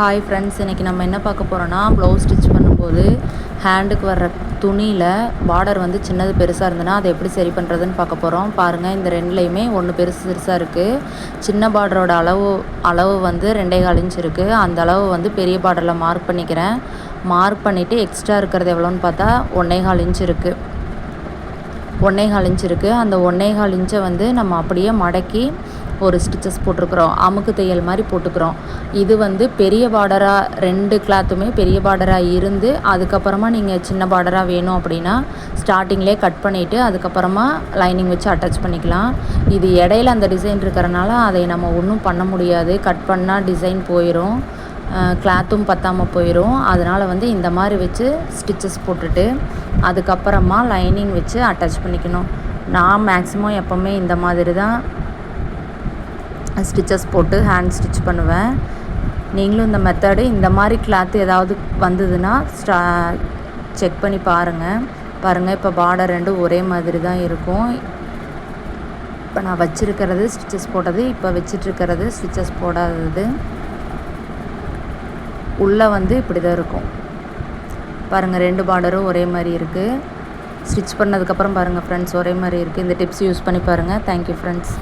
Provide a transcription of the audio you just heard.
Hi friends இன்றைக்கி நம்ம என்ன பார்க்க போகிறோன்னா ப்ளவுஸ் ஸ்டிச் பண்ணும்போது ஹேண்டுக்கு வர்ற துணியில் பார்டர் வந்து சின்னது பெருசாக இருந்ததுன்னா அதை எப்படி சரி பண்ணுறதுன்னு பார்க்க போகிறோம் பாருங்கள் இந்த ரெண்டுலேயுமே ஒன்று பெருசு பெருசாக இருக்குது சின்ன பார்டரோட அளவு அளவு வந்து ரெண்டே கால் இன்ச் இருக்குது அந்த அளவு வந்து பெரிய பார்டரில் மார்க் பண்ணிக்கிறேன். மார்க் பண்ணிவிட்டு எக்ஸ்ட்ரா இருக்கிறது எவ்வளோன்னு பார்த்தா ஒன்றே கால் இன்ச் இருக்குது ஒன்றே கால் இன்ச் இருக்குது அந்த ஒன்றே கால் இன்ச்சை வந்து நம்ம அப்படியே மடக்கி ஒரு ஸ்டிச்சஸ் போட்டிருக்குறோம். அமுக்கு தையல் மாதிரி போட்டுக்கிறோம். இது வந்து பெரிய பார்டராக ரெண்டு கிளாத்துமே பெரிய பார்டராக இருந்து அதுக்கப்புறமா நீங்கள் சின்ன பார்டராக வேணும் அப்படின்னா ஸ்டார்டிங்லேயே கட் பண்ணிவிட்டு அதுக்கப்புறமா லைனிங் வச்சு அட்டாச் பண்ணிக்கலாம். இது இடையில அந்த டிசைன் இருக்கிறனால அதை நம்ம ஒன்றும் பண்ண முடியாது. கட் பண்ணால் டிசைன் போயிடும் கிளாத்தும் பற்றாமல் போயிடும் அதனால் வந்து இந்த மாதிரி வச்சு ஸ்டிச்சஸ் போட்டுட்டு அதுக்கப்புறமா லைனிங் வச்சு அட்டாச் பண்ணிக்கணும். நான் மேக்ஸிமம் எப்போவுமே இந்த மாதிரி தான் ஸ்டிச்சஸ் போட்டு ஹேண்ட் ஸ்டிச் பண்ணுவேன். நீங்களும் இந்த மெத்தடு இந்த மாதிரி கிளாத் ஏதாவது வந்ததுன்னா ஸ்டா செக் பண்ணி பாருங்கள் பாருங்கள் இப்போ பார்டர் ரெண்டும் ஒரே மாதிரி தான் இருக்கும். இப்போ நான் வச்சுருக்கிறது ஸ்டிச்சஸ் போட்டது இப்போ வச்சிட்ருக்கிறது ஸ்டிச்சஸ் போடாதது. உள்ளே வந்து இப்படி தான் இருக்கும். பாருங்கள் ரெண்டு பார்டரும் ஒரே மாதிரி இருக்குது ஸ்டிச் பண்ணதுக்கப்புறம் பாருங்கள் ஃப்ரெண்ட்ஸ் ஒரே மாதிரி இருக்குது இந்த டிப்ஸ் யூஸ் பண்ணி பாருங்கள் தேங்க்யூ ஃப்ரெண்ட்ஸ்